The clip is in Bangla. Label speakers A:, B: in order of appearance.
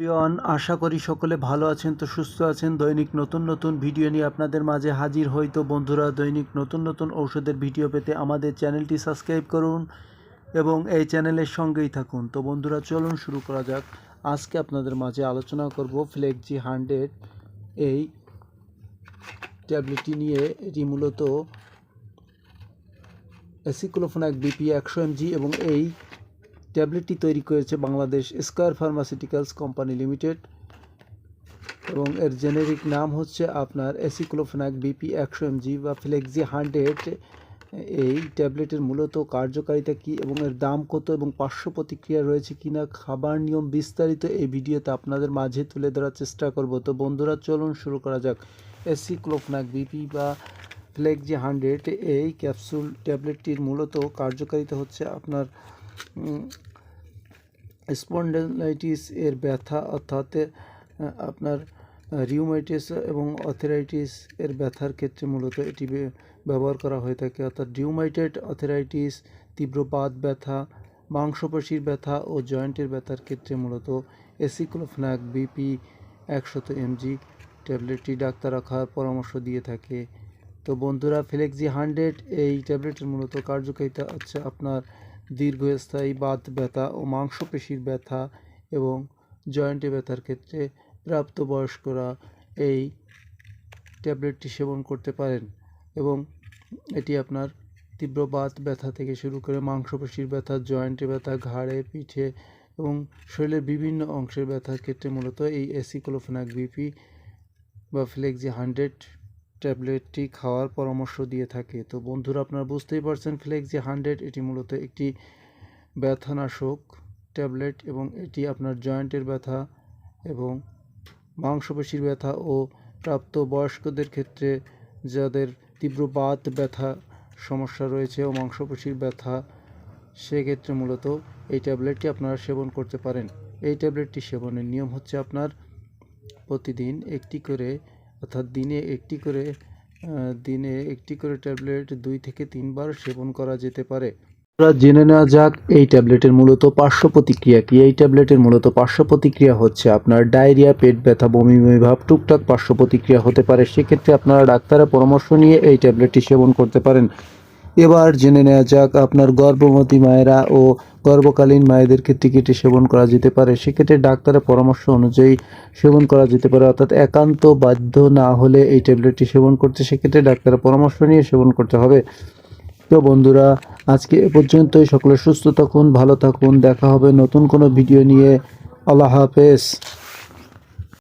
A: প্রিয়ন, আশা করি সকলে ভালো আছেন তো সুস্থ আছেন। দৈনিক নতুন নতুন ভিডিও নিয়ে আপনাদের মাঝে হাজির হই তো বন্ধুরা, দৈনিক নতুন নতুন ঔষধের ভিডিও পেতে আমাদের চ্যানেলটি সাবস্ক্রাইব করুন এবং এই চ্যানেলের সঙ্গেই থাকুন। তো বন্ধুরা, চলুন শুরু করা যাক। আজকে আপনাদের মাঝে আলোচনা করব ফ্লেক্সি হান্ড্রেড এই ট্যাবলেটটি নিয়ে, এটি মূলত অ্যাসিক্লোফোনাক বিপি একশো এমজি এবং এই ট্যাবলেটটি তৈরি করেছে Bangladesh Square pharmaceuticals company limited এবং এর জেনেরিক নাম হচ্ছে আপনার অ্যাসিক্লোফেনাক বিপি একশো এমজি বা ফ্লেক্সি হান্ড্রেড। এই ট্যাবলেটের মূলত কার্যকারিতা কী এবং এর দাম কত এবং পার্শ্ব প্রতিক্রিয়া রয়েছে কিনা খাবার নিয়ম বিস্তারিত এই ভিডিওতে আপনাদের মাঝে তুলে ধরার চেষ্টা করব। তো বন্ধুরা, চলুন শুরু করা যাক। অ্যাসিক্লোফেনাক বিপি বা ফ্লেক্সি হান্ড্রেড, এই ক্যাপসুল ট্যাবলেটটির মূলত কার্যকারিতা হচ্ছে আপনার স্পন্ডেলাইটিস এর ব্যথা অর্থাৎ আপনার রিউমাইটিস এবং অথেরাইটিস এর ব্যথার ক্ষেত্রে মূলত এটি ব্যবহার করা হয়ে থাকে। অর্থাৎ রিউমাইটেড অথেরাইটিস তীব্র বাত ব্যথা, মাংসপেশির ব্যথা ও জয়েন্টের ব্যথার ক্ষেত্রে মূলত এসিক্লোফনাক বিপি একশত এমজি ট্যাবলেটটি ডাক্তার রাখার পরামর্শ দিয়ে থাকে। তো বন্ধুরা, ফ্লেক্সি হান্ড্রেড এই ট্যাবলেটের মূলত কার্যকারিতা হচ্ছে আপনার দীর্ঘস্থায়ী বাত ব্যথা ও মাংসপেশির ব্যথা এবং জয়েন্টে ব্যথার ক্ষেত্রে প্রাপ্তবয়স্করা এই ট্যাবলেটটি সেবন করতে পারেন এবং এটি আপনার তীব্র বাত ব্যথা থেকে শুরু করে মাংসপেশির ব্যথা জয়েন্টে ব্যথা, ঘাড়ে, পিঠে এবং শরীরের বিভিন্ন অংশের ব্যথার ক্ষেত্রে মূলত এই এসিক্লোফেনাক বিপি বা ফ্লেক্সি হান্ড্রেড ট্যাবলেটটি খাওয়ার পরামর্শ দিয়ে থাকে। তো বন্ধুরা, আপনারা বুঝতেই পারছেন ফ্লেক্সি হান্ড্রেড এটি মূলত একটি ব্যথানাশক ট্যাবলেট এবং এটি আপনার জয়েন্টের ব্যথা এবং মাংসপেশির ব্যথা ও প্রাপ্ত বয়স্কদের ক্ষেত্রে যাদের তীব্র বাত ব্যথা সমস্যা রয়েছে ও মাংসপেশির ব্যথা, সেক্ষেত্রে মূলত এই ট্যাবলেটটি আপনারা সেবন করতে পারেন। এই ট্যাবলেটটি সেবনের নিয়ম হচ্ছে আপনার প্রতিদিন একটি করে অর্থাৎ দিনে একটি করে দিনে একটি করে ট্যাবলেট দুই থেকে তিনবার সেবন করা যেতে পারে। আমরা জেনে নেওয়া যাক, এই ট্যাবলেটের মূলত পার্শ্ব প্রতিক্রিয়া কি? এই ট্যাবলেটের মূলত পার্শ্ব প্রতিক্রিয়া হচ্ছে আপনার ডায়রিয়া, পেট ব্যথা, বমি বমি ভাব, টুকটাক পার্শ্ব প্রতিক্রিয়া হতে পারে। সেক্ষেত্রে আপনারা ডাক্তারের পরামর্শ নিয়ে এই ট্যাবলেটটি সেবন করতে পারেন। এবার জেনে নেওয়া যাক আপনার গর্ভবতী মায়েরা ও গর্ভকালীন মায়েদেরকে ক্ষেত্রে কেটে সেবন করা যেতে পারে। সেক্ষেত্রে ডাক্তারের পরামর্শ অনুযায়ী সেবন করা যেতে পারে, অর্থাৎ একান্ত বাধ্য না হলে এই ট্যাবলেটটি সেবন করতে সেক্ষেত্রে ডাক্তারের পরামর্শ নিয়ে সেবন করতে হবে। তো বন্ধুরা, আজকে এ পর্যন্তই। সকলে সুস্থ থাকুন, ভালো থাকুন। দেখা হবে নতুন কোনো ভিডিও নিয়ে। আল্লাহ হাফেজ।